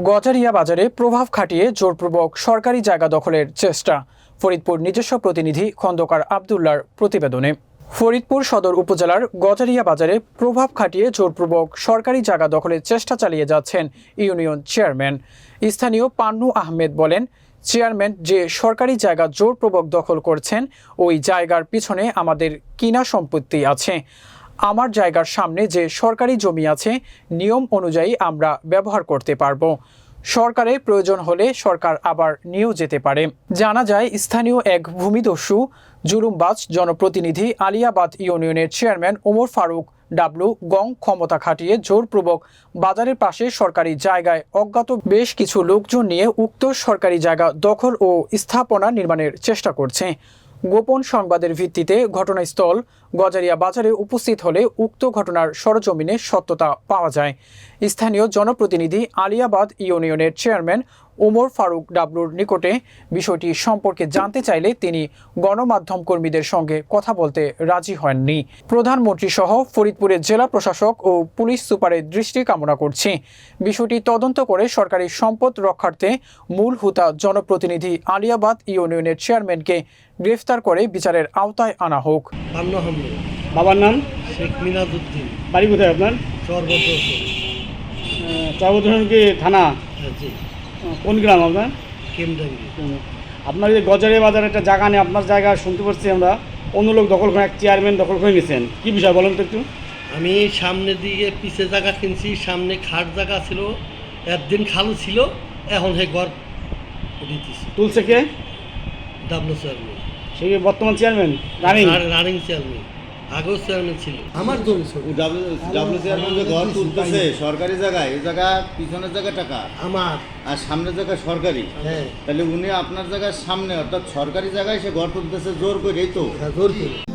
গজারিয়া বাজারে প্রভাব খাটিয়ে জোরপূর্বক সরকারি জায়গা দখলের চেষ্টা। ফরিদপুর নিজস্ব প্রতিনিধি খন্দকার আবদুল্লার প্রতিবেদনে। ফরিদপুর সদর উপজেলার গজারিয়া বাজারে প্রভাব খাটিয়ে জোরপূর্বক সরকারি জায়গা দখলের চেষ্টা চালিয়ে যাচ্ছেন ইউনিয়ন চেয়ারম্যান। স্থানীয় পান্নু আহমেদ বলেন, চেয়ারম্যান যে সরকারি জায়গা জোরপূর্বক দখল করছেন, ওই জায়গার পিছনে আমাদের কিনা সম্পত্তি আছে। আমার জায়গার সামনে যে সরকারি জমি আছে, নিয়ম অনুযায়ী আমরা ব্যবহার করতে পারব। সরকারের প্রয়োজন হলে সরকার আবার নিয়েও যেতে পারে। জানা যায়, স্থানীয় এক ভূমিদস্যু জুলুমবাজ জনপ্রতিনিধি আলিয়াবাদ ইউনিয়নের চেয়ারম্যান ওমর ফারুক ডাবলু গং ক্ষমতা খাটিয়ে জোরপূর্বক বাজারের পাশে সরকারি জায়গায় অজ্ঞাত বেশ কিছু লোকজন নিয়ে উক্ত সরকারি জায়গা দখল ও স্থাপনা নির্মাণের চেষ্টা করছে। গোপন সংবাদের ভিত্তিতে ঘটনাস্থল গজারিয়া বাজারে উপস্থিত হলে উক্ত ঘটনার সরজমিনে সত্যতা পাওয়া যায়। স্থানীয় জনপ্রতিনিধি আলিয়াবাদ ইউনিয়নের চেয়ারম্যান ওমর ফারুক ডাবলুর নিকটে। বিষয়টি সম্পর্কে জানতে চাইলে তিনি গণমাধ্যম কর্মীদের সঙ্গে কথা বলতে রাজি হননি। প্রধানমন্ত্রী সহ ফরিদপুরের জেলা প্রশাসক ও পুলিশ সুপারের দৃষ্টি কামনা করছি। বিষয়টি তদন্ত করে সরকারি সম্পদ রক্ষার্থে মূল হুতা জনপ্রতিনিধি আলিয়াবাদ ইউনিয়নের চেয়ারম্যানকে গ্রেফতার করে বিচারের আওতায় আনা হোক। বাবার নাম? শেখ মিনাজউদ্দিন বাড়ি কোথায় আপনার? চরবদ্রন কি থানা? জি। আহ, কোন গ্রাম আপনার? কেমডাঙ্গি আপনার যে গজারে বাজার একটা জায়গা নেই আপনার জায়গা শুনতে পাচ্ছি আমরা অন্য লোক দখল করে এক চেয়ারম্যান দখল করে নিয়েছেন কি বিষয় বলেন তো একটু? আমি সামনের দিকে পিছে জায়গা কিনছি সামনে খাট জায়গা ছিল একদিন খালু ছিল এখন হে ঘর দিতেছি তুলছে কে? W chairman. সে বর্তমান চেয়ারম্যান রানিং? রানিং চেয়ারম্যান আগেও চেয়ারম্যান ছিল। আমার জমি ছিল। ডাব্লিউ চেয়ারম্যান যে ঘর তুলতেছে সরকারি জায়গায় এই জায়গা পিছনের জায়গা টাকা। আমার। আর সামনের জায়গা সরকারি। হ্যাঁ। তাহলে উনি আপনার জায়গার সামনে অর্থাৎ সরকারি জায়গায় সে ঘর তুলতেছে জোর করে এই তো জোর করে